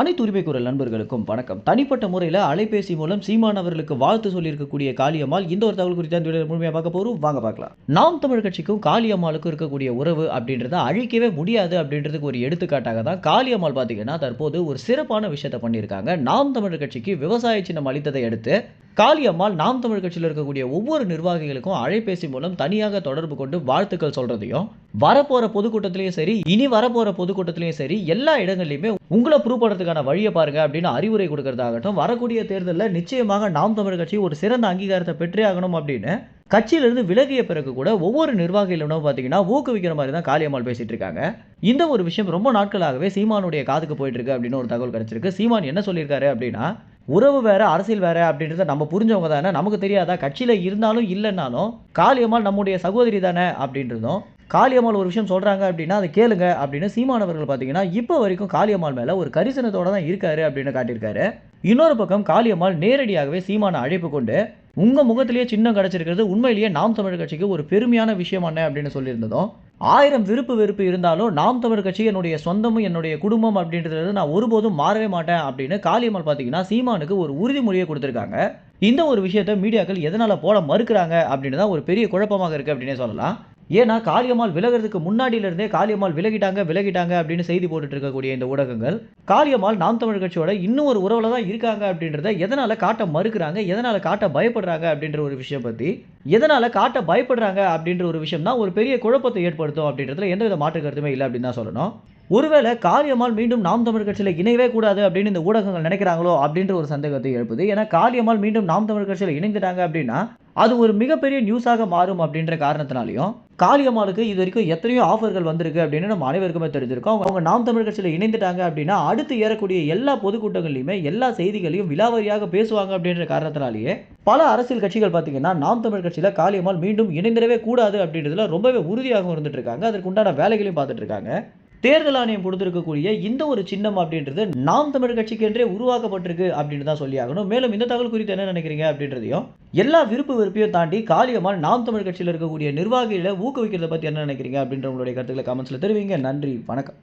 அனைத்து உரிமை குரல் நண்பர்களுக்கும் வணக்கம். தனிப்பட்ட முறையில் அலைபேசி மூலம் சீமான் அவர்களுக்கு வாழ்த்து சொல்லியிருக்கக்கூடிய காளியம்மாள் இந்த ஒரு தகவல் குறித்து அந்த முழுமையாக பார்க்க போகிறோம் வாங்க பார்க்கலாம். நாம் தமிழ் கட்சிக்கும் காளியம்மாளுக்கும் இருக்கக்கூடிய உறவு அப்படின்றத அழிக்கவே முடியாது அப்படின்றதுக்கு ஒரு எடுத்துக்காட்டாக தான் காளியம்மாள் பார்த்தீங்கன்னா தற்போது ஒரு சிறப்பான விஷயத்தை பண்ணியிருக்காங்க. நாம் தமிழ் கட்சிக்கு விவசாய சின்னம் அளித்ததை அடுத்து காளியம்மாள் நாம் தமிழ் கட்சியில் இருக்கக்கூடிய ஒவ்வொரு நிர்வாகிகளுக்கும் அழைபேசி மூலம் தனியாக தொடர்பு கொண்டு வாழ்த்துக்கள் சொல்றதையும் வரப்போற பொதுக்கூட்டத்திலையும் சரி இனி வரப்போற பொதுக்கூட்டத்திலையும் சரி எல்லா இடங்கள்லையுமே உங்களை ப்ரூவ் பண்ணுறதுக்கான வழியை பாருங்க அப்படின்னு அறிவுரை கொடுக்கறதாகட்டும் வரக்கூடிய தேர்தலில் நிச்சயமாக நாம் தமிழ் கட்சி ஒரு சிறந்த அங்கீகாரத்தை பெற்றே ஆகணும் அப்படின்னு கட்சியிலிருந்து விலகிய பிறகு கூட ஒவ்வொரு நிர்வாகிகளிடம் பார்த்தீங்கன்னா ஊக்குவிக்கிற மாதிரி தான் காளியம்மாள் பேசிட்டு இருக்காங்க. இந்த ஒரு விஷயம் ரொம்ப நாட்களாகவே சீமானுடைய காதுக்கு போயிட்டு இருக்கு அப்படின்னு ஒரு தகவல் கிடைச்சிருக்கு. சீமான் என்ன சொல்லியிருக்காரு அப்படின்னா உறவு வேற அரசியல் வேற அப்படின்றத நம்ம புரிஞ்சவங்க தானே? நமக்கு தெரியாதா? கட்சியில் இருந்தாலும் இல்லைன்னாலும் காளியம்மாள் நம்முடைய சகோதரி தானே அப்படின்றதும் காளியம்மாள் ஒரு விஷயம் சொல்கிறாங்க அப்படின்னா அதை கேளுங்க அப்படின்னு சீமானவர்கள் பார்த்தீங்கன்னா இப்போ வரைக்கும் காளியம்மாள் மேலே ஒரு கரிசனத்தோடு தான் இருக்காரு அப்படின்னு காட்டியிருக்காரு. இன்னொரு பக்கம் காளியம்மாள் நேரடியாகவே சீமான அழைப்பு கொண்டு உங்கள் முகத்திலேயே சின்னம் கிடச்சிருக்கிறது உண்மையிலேயே நாம் தமிழ் கட்சிக்கு ஒரு பெருமையான விஷயம் என்ன அப்படின்னு சொல்லியிருந்ததும் ஆயிரம் விருப்பு வெறுப்பு இருந்தாலும் நாம் தமிழ் கட்சி என்னுடைய சொந்தமும் என்னுடைய குடும்பம் அப்படின்றது நான் ஒருபோதும் மாறவே மாட்டேன் அப்படின்னு காளியம்மாள் பார்த்தீங்கன்னா சீமானுக்கு ஒரு உறுதிமொழியை கொடுத்துருக்காங்க. இந்த ஒரு விஷயத்தை மீடியாக்கள் எதனால் போட மறுக்கிறாங்க அப்படின்னு தான் ஒரு பெரிய குழப்பமாக இருக்குது அப்படின்னே சொல்லலாம். ஏன்னா காளியம்மாள் விலகிறதுக்கு முன்னாடியிலிருந்தே காளியம்மாள் விலகிட்டாங்க விலகிட்டாங்க அப்படின்னு செய்தி போட்டுட்டு இருக்கக்கூடிய இந்த ஊடகங்கள் காளியம்மாள் நாம் தமிழ் கட்சியோட இன்னும் ஒரு உறவுல தான் இருக்காங்க அப்படின்றத எதனால் காட்ட மறுக்கிறாங்க எதனால் காட்ட பயப்படுறாங்க அப்படின்ற ஒரு விஷயம் பற்றி எதனால் காட்ட பயப்படுறாங்க அப்படின்ற ஒரு விஷயம் தான் ஒரு பெரிய குழப்பத்தை ஏற்படுத்தும் அப்படின்றதுல எந்தவித மாற்று கருத்துமே இல்லை அப்படின்னு தான் சொல்லணும். ஒருவேளை காளியம்மாள் மீண்டும் நாம் தமிழ் கட்சியில் இணையவே கூடாது அப்படின்னு இந்த ஊடகங்கள் நினைக்கிறாங்களோ அப்படின்ற ஒரு சந்தேகத்தை எழுப்புது. ஏன்னா காளியம்மாள் மீண்டும் நாம் தமிழ் கட்சியில் இணைந்துட்டாங்க அப்படின்னா அது ஒரு மிகப்பெரிய நியூஸாக மாறும் அப்படின்ற காரணத்தினாலையும் காளியம்மாளுக்கு இது வரைக்கும் எத்தனையோ ஆஃபர்கள் வந்திருக்கு அப்படின்னு நம்ம அனைவருக்குமே தெரிஞ்சிருக்கோம். அவங்க நாம் தமிழ் கட்சியில் இணைந்துட்டாங்க அப்படின்னா அடுத்து ஏறக்கூடிய எல்லா பொதுக்கூட்டங்கள்லையுமே எல்லா செய்திகளையும் விலாவரியாக பேசுவாங்க அப்படின்ற காரணத்தினாலேயே பல அரசியல் கட்சிகள் பார்த்தீங்கன்னா நாம் தமிழ் கட்சியில் காளியம்மாள் மீண்டும் இணைந்திடவே கூடாது அப்படின்றதுல ரொம்பவே உறுதியாக இருந்துட்டு இருக்காங்க. அதற்கு உண்டான வேலைகளையும் பார்த்துட்டு இருக்காங்க. தேர்தல் ஆணையம் கொடுத்திருக்கக்கூடிய இந்த ஒரு சின்னம் அப்படின்றது நாம் தமிழ் கட்சிக்கு என்றே உருவாக்கப்பட்டிருக்கு அப்படின்னு தான் சொல்லி ஆகணும். மேலும் இந்த தகவல் குறித்து என்ன நினைக்கிறீங்க அப்படின்றதையும் எல்லா விருப்பு வெறுப்பையும் தாண்டி காலியமாக நாம் தமிழ் கட்சியில் இருக்கக்கூடிய நிர்வாகிகளை ஊக்குவிக்கிறத பற்றி என்ன நினைக்கிறீங்க அப்படின்ற உங்களுடைய கருத்துக்களை கமெண்ட்ஸில் தெரிவிங்க. நன்றி. வணக்கம்.